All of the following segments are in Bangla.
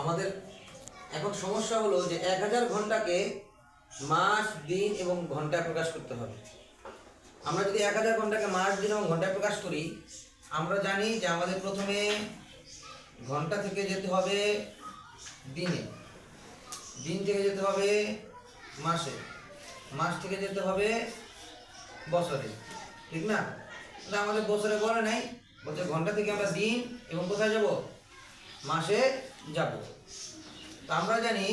আমাদের এখন সমস্যা হলো যে এক হাজার ঘন্টাকে মাস, দিন এবং ঘন্টায় প্রকাশ করতে হবে। আমরা যদি এক হাজার ঘন্টাকে মাস, দিন এবং ঘন্টায় প্রকাশ করি, আমরা জানি যে আমাদের প্রথমে ঘণ্টা থেকে যেতে হবে দিনে, দিন থেকে যেতে হবে মাসে, মাস থেকে যেতে হবে বছরে, ঠিক না? আমাদের বছরে বলে নাই, বলছে ঘণ্টা থেকে আমরা দিন এবং কোথায় যাব? মাসে যাব। তা আমরা জানি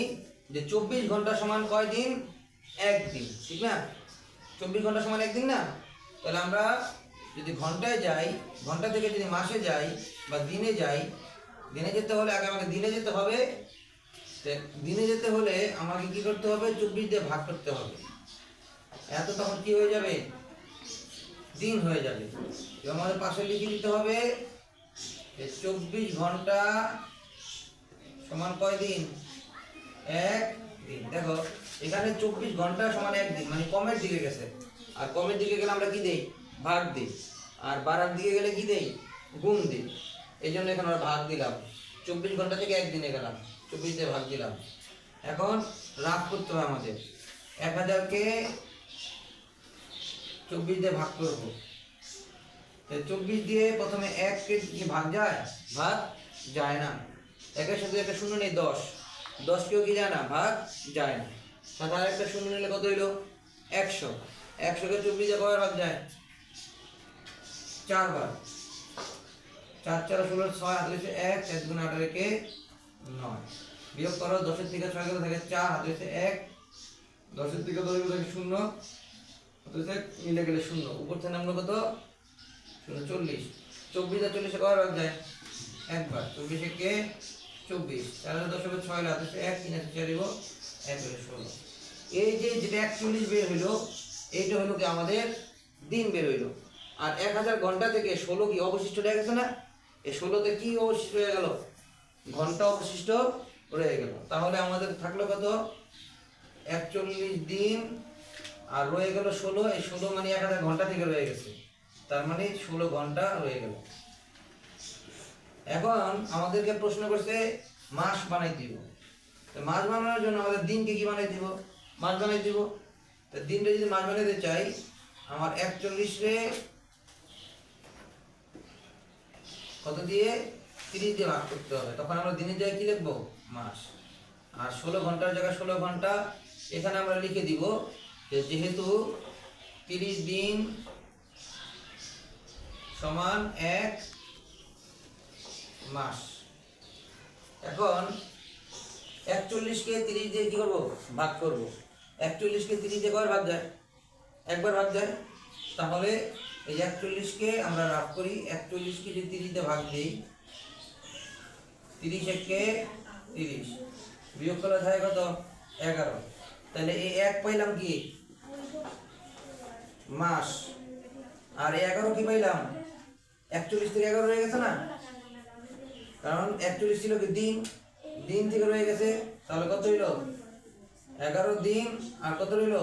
যে চব্বিশ ঘণ্টা সমান কয় দিন? একদিন ঠিক না? চব্বিশ ঘণ্টা সমান একদিন না? তাহলে আমরা যদি ঘন্টায় যাই, ঘণ্টা থেকে যদি মাসে যাই বা দিনে যাই, দিনে যেতে হলে, আগে আমাকে দিনে যেতে হবে দিনে যেতে হলে আমাকে কি করতে হবে? চব্বিশ দিয়ে ভাগ করতে হবে। এত তখন কি হয়ে যাবে? দিন হয়ে যাবে। আমাদের পাশে লিখে দিতে হবে চব্বিশ ঘণ্টা সমান কয় দিন? এক দিন। দেখো, এখানে চব্বিশ ঘণ্টা সমান এক দিন মানে কমের দিকে গেছে। আর কমের দিকে গেলে আমরা কি দেই? ভাগ দিই। আর বাড়ার দিকে গেলে কি দেই? গুণ দিই। এই জন্য এখানে আমরা ভাগ দিলাম। চব্বিশ ঘণ্টা থেকে একদিনে গেলাম। চব্বিশ দিয়ে ভাগ দিলাম। এখন রাগ করতে হবে আমাদের। এক হাজারকে চব্বিশ দিয়ে ভাগ করব। চব্বিশ দিয়ে প্রথমে এককে কি ভাগ যায়? ভাগ যায় না। একের সাথে একটা শূন্য নেই দশ। দশ কেউ কি যায় না? ভাগ যায় না। সাথে আর একটা শূন্য নিলে কত হইল? একশো। একশোকে চব্বিশ কবার ভাগ যায়? চারবার চার চার ষোলো, ছয় হাত রয়েছে এক চার দুগুণ আট রেখে নয়। বিয়োগ করো, দশের থেকে ছয় গেলে থাকে? চার। হাত রয়েছে এক। দশের থেকে দশ গেলে থাকে শূন্য। মিলে গেলে শূন্য। উপর থেকে নামলো কত? শূন্য, চল্লিশ। চব্বিশ আর চল্লিশে কবার ভাগ যায়? একবার চব্বিশে কে? চব্বিশ চার হাজার ছয় হচ্ছে এক, তিন হাজার চার এক ষোলো। এই যে যেটা একচল্লিশ বের হইল এইটা হলো কি আমাদের দিন বের হইল। আর এক হাজার ঘণ্টা থেকে ষোলো কি অবশিষ্ট রয়ে গেছে না? এই ষোলোতে কি অবশিষ্ট রয়ে গেল? ঘণ্টা অবশিষ্ট রয়ে গেল। তাহলে আমাদের থাকল কত? একচল্লিশ দিন, আর রয়ে গেল ষোলো। এই ষোলো মানে এক হাজার ঘণ্টা থেকে রয়ে গেছে। তার মানে ষোলো ঘণ্টা রয়ে গেল। এখন আমাদেরকে প্রশ্ন করছে, মাস বানাই দিব। মাস বানানোর জন্য আমাদের দিনকে কি বানাই দিব? মাস বানাই দিব। দিনটা যদি মাস বানাইতে চাই, আমার একচল্লিশে কত দিয়ে? তিরিশ দিয়ে ভাগ করতে হবে। তখন আমরা দিনের জায়গায় কি লিখব? মাস। আর ষোলো ঘণ্টার জায়গায় ষোলো ঘণ্টা। এখানে আমরা লিখে দিব যেহেতু তিরিশ দিন সমান এক মাস। এখন একচল্লিশকে তিরিশ দিয়ে কী করব? ভাগ করব। একচল্লিশকে তিরিশ দিয়ে কবার ভাগ যায়? একবার ভাগ যায়? তাহলে এই একচল্লিশকে আমরা রাফ করি, একচল্লিশকে যদি তিরিশ ভাগ দিই, তিরিশ একে তিরিশ। বিয়োগ করলে থাকে কত? এগারো। তাহলে এই এক পাইলাম কি? মাস। আর এগারো কি পাইলাম? একচল্লিশ থেকে এগারো হয়ে গেছে না? কারণ একচল্লিশ ছিল কি দিন? দিন থেকে রয়ে গেছে, তাহলে কত হইল? এগারো দিন, আর কত রইল?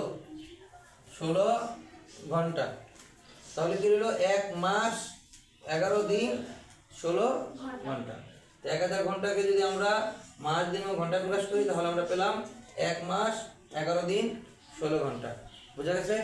ষোলো ঘণ্টা। তাহলে কি রইল? এক মাস, এগারো দিন, ষোলো ঘণ্টা। তো এক হাজার ঘন্টাকে যদি আমরা মাস, দিন ও ঘণ্টা প্রকাশ করি, তাহলে আমরা পেলাম এক মাস, এগারো দিন, ষোলো ঘণ্টা। বুঝা গেছে?